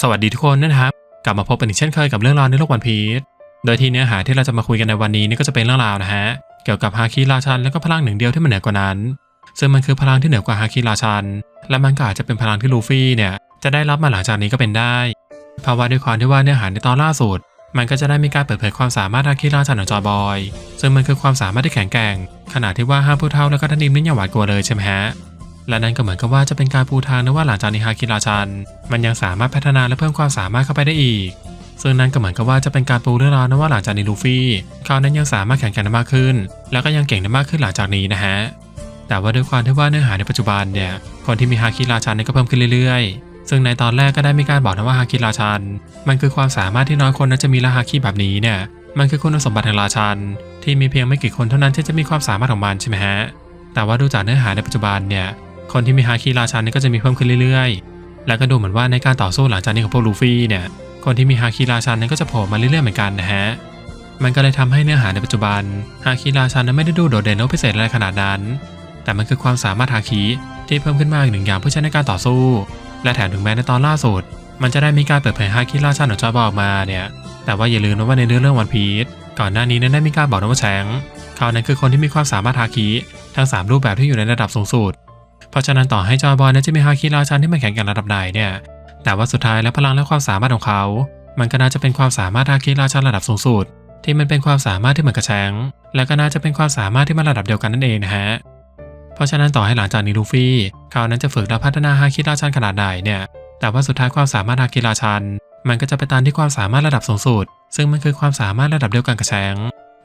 สวัสดีทุกคนนะครับ กลับมาพบกันอีกเช่นเคยกับเรื่องราวในโลกวันพีชโดยที่เนื้อหาที่เราจะมาคุยกันในวันนี้นี่ก็จะเป็นเรื่องราวนะฮะเกี่ยวกับฮาคิราชันและก็พลังหนึ่งเดียวที่มันเหนือกว่านั้น ซึ่งมันคือพลังที่เหนือกว่าฮาคิราชัน และมันก็อาจจะเป็นพลังที่ลูฟี่เนี่ยจะได้รับมาหลังจากนี้ก็เป็นได้เพราะว่าด้วยความที่ว่าเนื้อหาในตอนล่าสุด มันก็จะได้มีการเปิดเผยความสามารถฮาคิราชันของจอยบอย ซึ่งมันคือความสามารถที่แข็งแกร่ง ขนาดที่ว่าห้ามผู้เฒ่าแล้วก็ท่านิมนี่ยังหวาดกลัวเลยใช่ไหมฮะ และนั่นก็เหมือนกับว่าจะเป็นการปูทางนะว่าหลังจากนี้ฮาคิราชัน มันยังสามารถพัฒนาและเพิ่มความสามารถเข้าไปได้อีก ซึ่งนั่นก็เหมือนกับว่าจะเป็นการปูเรื่องราวนะว่าหลังจากนี้ลูฟี่เขานั้นยังสามารถแข่งกันได้มากขึ้น แล้วก็ยังเก่งได้มากขึ้นหลังจากนี้นะฮะแต่ว่าด้วยความที่ว่าเนื้อหาในปัจจุบันเนี่ยคนที่มีฮาคิราชันเนี่ยก็เพิ่มขึ้นเรื่อยๆ ซึ่งในตอนแรกก็ได้มีการบอกนะว่าฮาคิราชัน มันคือความสามารถที่น้อยคนนั้นจะมีและฮาคิแบบนี้เนี่ยมันคือคุณสมบัติแห่งราชัน ที่มีเพียงไม่กี่คนเท่านั้นที่จะมีความสามารถของมันใช่ไหมฮะแต่ว่าดูจากเนื้อหาในปัจจุบันเนี่ย คนที่มีฮาคิราชันนี่ก็จะมีเพิ่มขึ้นเรื่อยๆ แล้วก็ดูเหมือนว่าในการต่อสู้หลังจากนี้ของพวกลูฟี่เนี่ย คนที่มีฮาคิราชันนั้นก็จะโผล่มาเรื่อยๆเหมือนกันนะฮะ มันก็เลยทำให้เนื้อหาในปัจจุบันฮาคิราชันนั้นไม่ได้ดูโดดเด่นหรือพิเศษอะไรขนาดนั้น แต่มันคือความสามารถฮาคิที่เพิ่มขึ้นมาอีกหนึ่งอย่างเพื่อใช้ในการต่อสู้ และแถมถึงแม้ในตอนล่าสุด มันจะได้มีการเปิดเผยฮาคิราชันของจอบออกมาเนี่ย แต่ว่าอย่าลืมนะว่าในเรื่องเรื่องวันพีชก่อนหน้านี้นั้นได้มีการบอกนะว่าแชงเขานั้นคือคนที่มีความสามารถฮาคิทั้งสามรูปแบบที่อยู่ในระดับสูงสุด เพราะฉะนั้นต่อให้จอยบอยนั้นจะมีฮาคิราชันที่มันแข่งกันระดับไหนเนี่ย แต่ว่าสุดท้ายแล้วพลังและความสามารถของเขา มันก็น่าจะเป็นความสามารถฮาคิราชันระดับสูงสุด ที่มันเป็นความสามารถที่เหมือนกับแชงและก็น่าจะเป็นความสามารถที่มันระดับเดียวกันนั่นเองนะฮะ เพราะฉะนั้นต่อให้หลังจากนี้ลูฟี่เขานั้นจะฝึกและพัฒนาฮาคิราชันขนาดใดเนี่ย แต่ว่าสุดท้ายความสามารถฮาคิราชัน มันก็จะไปตามที่ความสามารถระดับสูงสุด ซึ่งมันคือความสามารถระดับเดียวกันกับแชง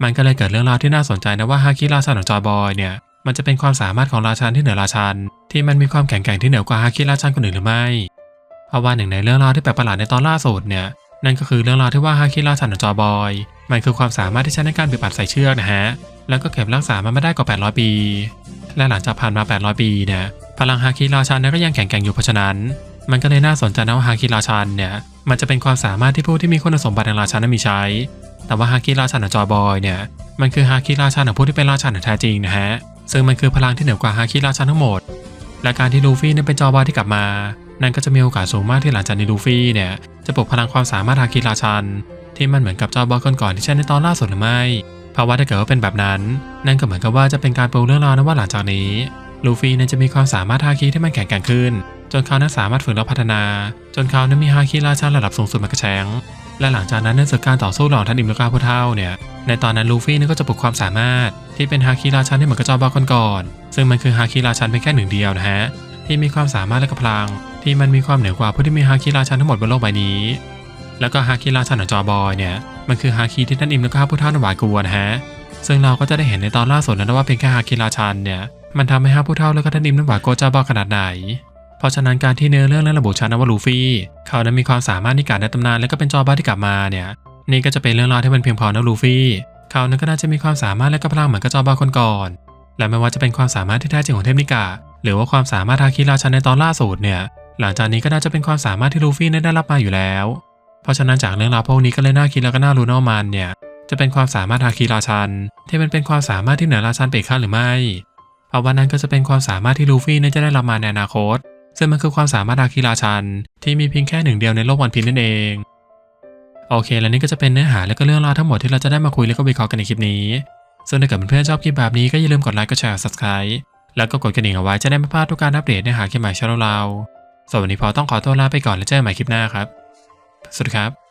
มันก็เลยเกิดเรื่องราวที่น่าสนใจนะว่าฮาคิราชันของจอยบอยเนี่ย มันจะเป็นความสามารถของราชันที่เหนือราชันที่มันมีความแข็งแกร่งที่เหนือกว่าฮาคิราชันคนอื่นหรือไม่เพราะว่าหนึ่งในเรื่องราวที่แปลกประหลาดในตอนล่าสุดเนี่ยนั่นก็คือเรื่องราวที่ว่าฮาคิราชันของจอยบอย มันคือความสามารถที่ใช้ในการบีบอัดใส่เชือกนะฮะแล้วก็เก็บรักษามันมาได้กว่า 800 ปี และหลังจากผ่านมา 800 ปีเนี่ยพลังฮาคิราชันนั้นก็ยังแข็งแกร่งอยู่เพราะฉะนั้น มันก็เลยน่าสนใจนะว่าฮาคิราชันเนี่ยมันจะเป็นความสามารถที่ผู้ที่มีคุณสมบัติแห่งราชันนั้นมีใช้ แต่ว่าฮาคิราชันของจอบอยเนี่ยมันคือฮาคิราชันของผู้ที่เป็นราชันอย่าแท้จริงนะฮะ ซึ่งมันคือพลังที่เหนือกว่าฮาคิราชันทั้งหมด และการที่ลูฟี่เนี่ยเป็นจอบอยที่กลับมา นั่นก็จะมีโอกาสสูงมากที่หลังจากนี้ลูฟี่เนี่ยจะปลุกพลังความสามารถฮาคิราชัน ที่มันเหมือนกับจอบอยก่อนๆที่ใช้ในตอนล่าสุดหรือไม่เพราะว่าถ้าเกิดว่าเป็นแบบนั้น นั่นก็เหมือนกับว่าจะเป็นการปูเรื่องราวนะว่าหลังจากนี้ลูฟี่นี่ยจะมีความสามารถฮาคิที่มันแข็งแกร่งขึ้น จนเขานั้นสามารถฝึกและพัฒนา จนเขานั้นมีฮาคิราชันระดับสูงสุดมากระแชง และหลังจากนั้นในศึกการต่อสู้ระหว่างท่านอิมและก้าผู้เท่าเนี่ย ในตอนนั้นลูฟี่เนี่ยก็จะปลุกความสามารถ ที่เป็นฮาคิราชันที่เหมือนกับจอบอคนก่อนๆซึ่งมันคือฮาคิราชันเพียงแค่หนึ่งเดียวนะฮะที่มีความสามารถและกพลัง ที่มันมีความเหนือกว่าผู้ที่มีฮาคิราชันทั้งหมดบนโลกใบนี้ แล้วก็ฮาคิราชันของจอบอยเนี่ยมันคือฮาคิที่ท่านอิมและก้าผู้เท่านั้นหวาดกลัวนะฮะซึ่งเราก็จะได้เห็นในตอนล่าสุดนะว่าเพียงแค่ฮาคิราชันเนี่ยมันทำให้ฮาผู้เท่าและก็ท่านอิมนั้นหวาดกลัวจอบอขนาดไหน ราะฉะนั้นการที่เนื้อเรื่องและระบุชัดนะว่าลูฟี่ เขานั้นมีความสามารถในการในตำนานและก็เป็นจอบ้าที่กลับมาเนี่ยนี่ก็จะเป็นเรื่องราวที่มันเพียงพอนะลูฟี่ เขานั้นก็น่าจะมีความสามารถและก็พลังเหมือนกับจอบ้าคนก่อน และไม่ว่าจะเป็นความสามารถที่แท้จริงของเทพนิกาหรือว่าความสามารถฮาคิราชันในตอนล่าสุดเนี่ยหลังจากนี้ก็น่าจะเป็นความสามารถที่ลูฟี่นั้นได้รับมาอยู่แล้ว เพราะฉะนั้นจากเรื่องราวพวกนี้ก็เลยน่าคิดแล้วก็น่ารู้นะว่ามันเนี่ยจะเป็นความสามารถฮาคิราชัน ที่มันเป็นความสามารถที่เหนือราชันไปอีกขั้นหรือไม่ เพราะว่านั้นก็จะเป็นความสามารถที่ลูฟี่นั้นจะได้รับมาในอนาคต ซึ่งมันคือความสามารถอาคิราชัน ที่มีเพียงแค่หนึ่งเดียวในโลกวันพีนั่นเอง โอเค และนี่ก็จะเป็นเนื้อหาและก็เรื่องราวทั้งหมดที่เราจะได้มาคุยและก็วิเคราะห์กันในคลิปนี้ ซึ่งถ้าเกิดเพื่อนๆชอบคลิปแบบนี้ก็อย่าลืมกดไลค์กดแชร์ subscribe แล้วก็กดกระดิ่งเอาไว้จะได้ไม่พลาดทุกการอัปเดตเนื้อหาคลิปใหม่ช่องเราสำหรับวันนี้พอต้องขอตัวลาไปก่อนแล้วเจอกันใหม่คลิปหน้าครับ สวัสดีครับ